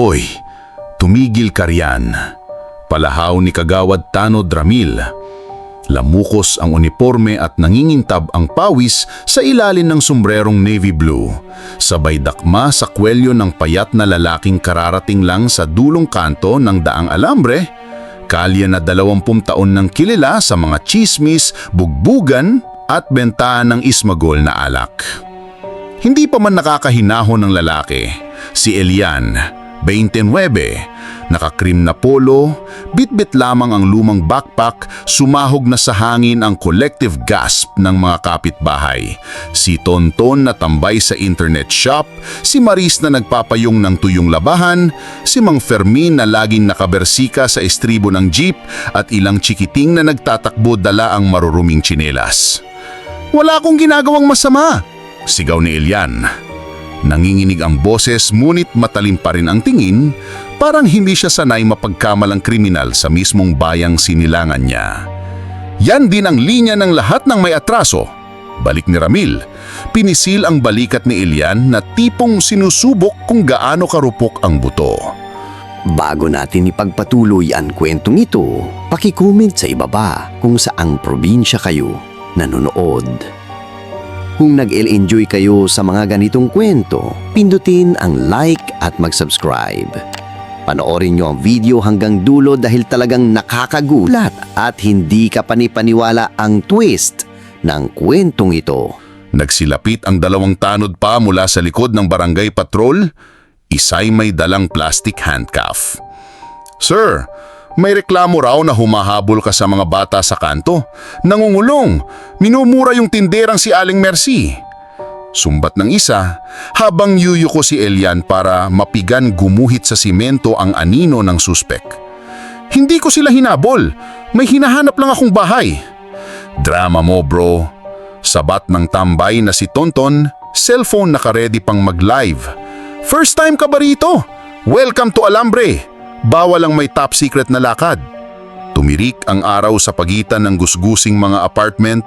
Hoy, tumigil ka riyan. Palahaw ni Kagawad Tano Dramil. Lamukos ang uniforme at nangingintab ang pawis sa ilalim ng sombrerong navy blue. Sabay dakma sa kwelyo ng payat na lalaking kararating lang sa dulong kanto ng daang alambre, kalye na dalawampung taon ng kilala sa mga chismis, bugbugan at bentahan ng ismagol na alak. Hindi pa man nakakahinahon ng lalaki, si Elian, 29, nakakrim na polo, bitbit lamang ang lumang backpack, sumahog na sa hangin ang collective gasp ng mga kapitbahay. Si Tonton na tambay sa internet shop, si Maris na nagpapayong ng tuyong labahan, si Mang Fermin na laging nakabersika sa estribo ng jeep at ilang chikiting na nagtatakbo dala ang maruruming tsinelas. Wala akong ginagawang masama, sigaw ni Elian. Nanginginig ang boses ngunit matalim pa rin ang tingin, parang hindi siya sanay mapagkamalang kriminal sa mismong bayang sinilangan niya. Yan din ang linya ng lahat ng may atraso. Balik ni Ramil, pinisil ang balikat ni Elian na tipong sinusubok kung gaano karupok ang buto. Bago natin ipagpatuloy ang kwentong ito, pakicomment sa ibaba kung saang probinsya kayo nanonood. Kung nag-enjoy kayo sa mga ganitong kwento, pindutin ang like at mag-subscribe. Panoorin nyo ang video hanggang dulo dahil talagang nakakagulat at hindi ka panipaniwala ang twist ng kwentong ito. Nagsilapit ang dalawang tanod pa mula sa likod ng barangay patrol, isa'y may dalang plastic handcuff. Sir, may reklamo raw na humahabol ka sa mga bata sa kanto. Nangungulong, minumura yung tinderang si Aling Mercy. Sumbat ng isa, habang yuyuko si Elian para mapigan gumuhit sa simento ang anino ng suspek. Hindi ko sila hinabol, may hinahanap lang akong bahay. Drama mo bro. Sabat ng tambay na si Tonton, cellphone nakaredy pang mag-live. First time ka ba rito? Welcome to Alambre. Bawal ang may top secret na lakad. Tumirik ang araw sa pagitan ng gusgusing mga apartment,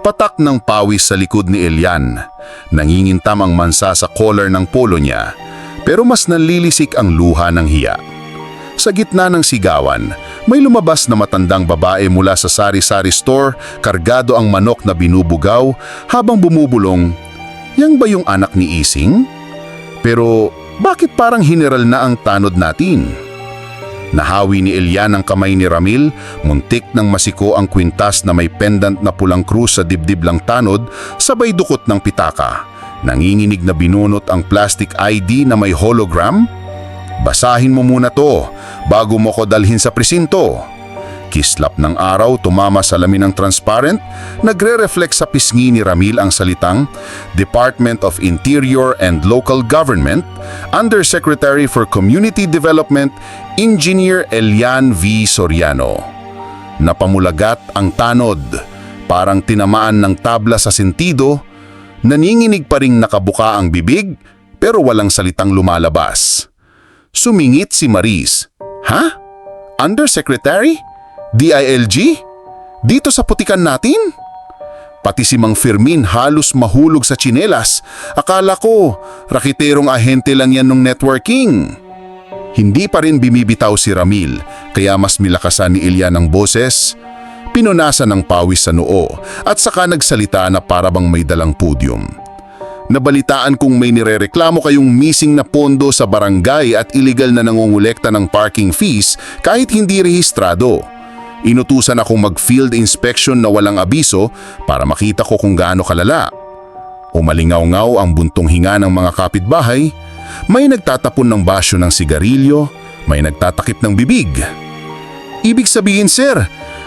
patak ng pawis sa likod ni Elian. Nangingintam ang mansa sa collar ng polo niya, pero mas nanlilisik ang luha ng hiya. Sa gitna ng sigawan, may lumabas na matandang babae mula sa sari-sari store, kargado ang manok na binubugaw habang bumubulong, Yang ba yung anak ni Ising? Pero bakit parang general na ang tanod natin? Nahawi ni Elian ang kamay ni Ramil, muntik ng masiko ang kwintas na may pendant na pulang krus sa dibdib lang tanod, sabay dukot ng pitaka. Nanginginig na binunot ang plastic ID na may hologram. Basahin mo muna to bago mo ko dalhin sa presinto. Kislap ng araw tumama sa lamin ng transparent, nagre-reflect sa pisngi ni Ramil ang salitang Department of Interior and Local Government, Undersecretary for Community Development, Engineer Elian V. Soriano. Napamulagat ang tanod, parang tinamaan ng tabla sa sentido, naninginig pa ring nakabuka ang bibig, pero walang salitang lumalabas. Sumingit si Maris. Ha? Undersecretary? DILG? Dito sa putikan natin? Pati si Mang Fermin halos mahulog sa tsinelas. Akala ko, rakiterong ahente lang yan ng networking. Hindi pa rin bimibitaw si Ramil, kaya mas milakasan ni Ilya ng boses. Pinunasan ng pawis sa noo at saka nagsalita na parabang may dalang pudyum. Nabalitaan kung may nirereklamo kayong missing na pondo sa barangay at illegal na nangungulekta ng parking fees kahit hindi rehistrado. Inutusan akong mag-field inspection na walang abiso para makita ko kung gaano kalala. Umalingaw-ngaw ang buntong hinga ng mga kapitbahay, may nagtatapon ng basyo ng sigarilyo, may nagtatakip ng bibig. Ibig sabihin sir,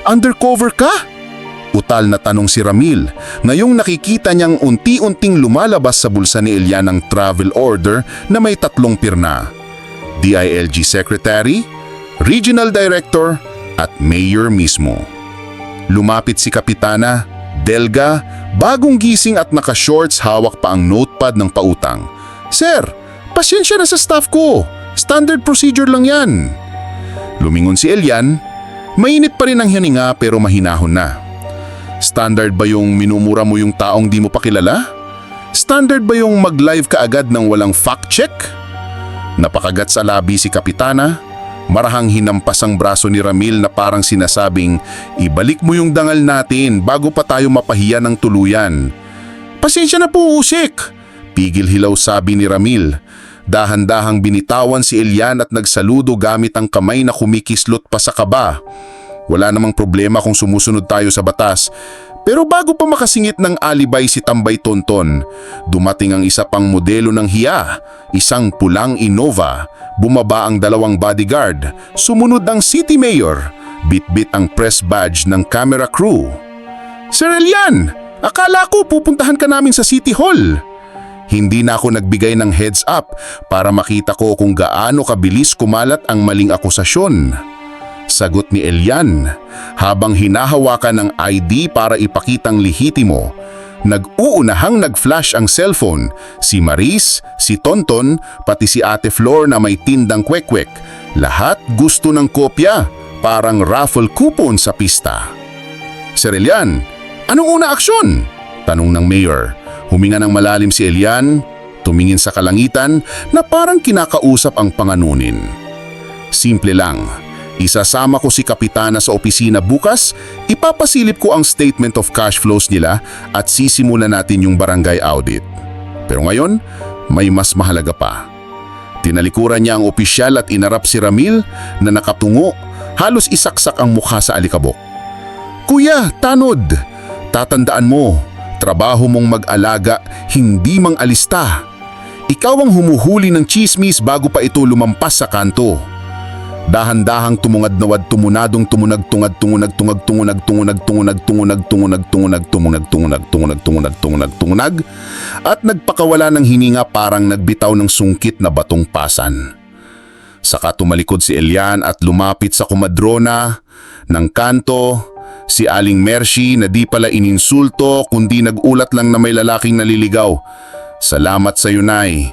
undercover ka? Utal na tanong si Ramil, ngayong nakikita niyang unti-unting lumalabas sa bulsa ni Ilya ng travel order na may tatlong pirna. DILG Secretary, Regional Director, at mayor mismo. Lumapit si Kapitana, Delga, bagong gising at naka-shorts hawak pa ang notepad ng pautang. Sir, pasyensya na sa staff ko. Standard procedure lang yan. Lumingon si Elian, mainit pa rin ang hininga pero mahinahon na. Standard ba yung minumura mo yung taong di mo pa kilala? Standard ba yung mag-live ka agad ng walang fact check? Napakagat sa labi si Kapitana, marahang hinampas ang braso ni Ramil na parang sinasabing, ibalik mo yung dangal natin bago pa tayo mapahiya ng tuluyan. Pasensya na po, Usik! Pigil hilaw sabi ni Ramil. Dahan-dahang binitawan si Elian at nagsaludo gamit ang kamay na kumikislot pa sa kaba. Wala namang problema kung sumusunod tayo sa batas. Pero bago pa makasingit ng alibay si Tambay Tonton, dumating ang isa pang modelo ng hiya, isang pulang Innova. Bumaba ang dalawang bodyguard, sumunod ang city mayor, bitbit ang press badge ng camera crew. Sir Elian, akala ko pupuntahan ka namin sa City Hall. Hindi na ako nagbigay ng heads up para makita ko kung gaano kabilis kumalat ang maling akusasyon. Sagot ni Elian habang hinahawakan ng ID para ipakitang lihitimo. Nag-uunahang nag-flash ang cellphone, si Maris, si Tonton, pati si Ate Flor na may tindang kwek-kwek. Lahat gusto ng kopya, parang raffle coupon sa pista. Sir Elian, anong una aksyon? Tanong ng mayor. Huminga ng malalim si Elian, tumingin sa kalangitan na parang kinakausap ang panganunin. Simple lang, isasama ko si Kapitana sa opisina bukas, ipapasilip ko ang statement of cash flows nila at sisimulan natin yung barangay audit. Pero ngayon, may mas mahalaga pa. Tinalikuran niya ang opisyal at inarap si Ramil na nakatungo, halos isaksak ang mukha sa alikabok. Kuya, tanod! Tatandaan mo, trabaho mong mag-alaga, hindi mang alista. Ikaw ang humuhuli ng chismis bago pa ito lumampas sa kanto. Dahan-dahang tumungad nawad tumunadong tumunag tungad tungunag tungag tungunag tungunag tungunag tungunag tungunag tungunag tumunag tungunag tungunag tungunag tungunag tungunag at nagpakawala ng hininga parang nagbitaw ng sungkit na batong pasan. Saka tumalikod si Elian at lumapit sa kumadrona ng kanto, si Aling Mercy na di pala ininsulto kundi nagulat lang na may lalaking naliligaw. Salamat sa iyo, Nay.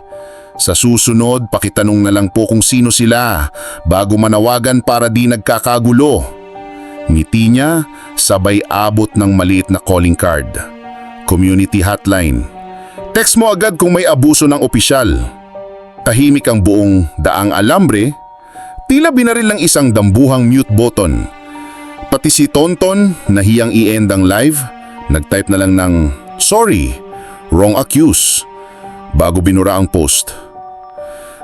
Sa susunod, pakitanong na lang po kung sino sila bago manawagan para di nagkakagulo. Ngiti niya, sabay abot ng maliit na calling card. Community hotline. Text mo agad kung may abuso ng opisyal. Tahimik ang buong daang alambre, tila binaril ng isang dambuhang mute button. Pati si Tonton, nahiyang i-end ang live, nag-type na lang ng Sorry, wrong accuse, bago binura ang post.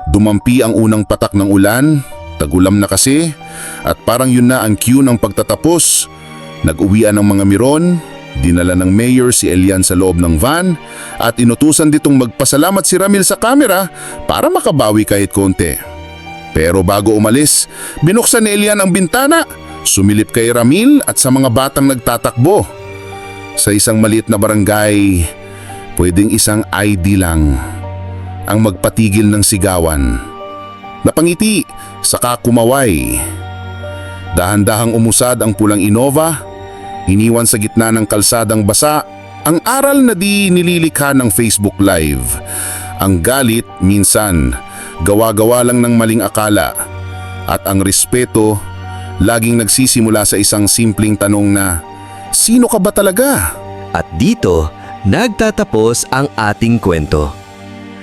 Dumampi ang unang patak ng ulan, tagulam na kasi, at parang yun na ang cue ng pagtatapos. Nag-uwian ng mga miron, dinala ng mayor si Elian sa loob ng van, at inutusan ditong magpasalamat si Ramil sa kamera para makabawi kahit konti. Pero bago umalis, binuksan ni Elian ang bintana, sumilip kay Ramil at sa mga batang nagtatakbo. Sa isang maliit na barangay, pwedeng isang ID lang ang magpatigil ng sigawan. Napangiti, saka kumaway. Dahan-dahang umusad ang pulang Innova, iniwan sa gitna ng kalsadang basa, ang aral na di nililikha ng Facebook Live. Ang galit minsan, gawa-gawa lang ng maling akala. At ang respeto, laging nagsisimula sa isang simpleng tanong na, Sino ka ba talaga? At dito, nagtatapos ang ating kwento.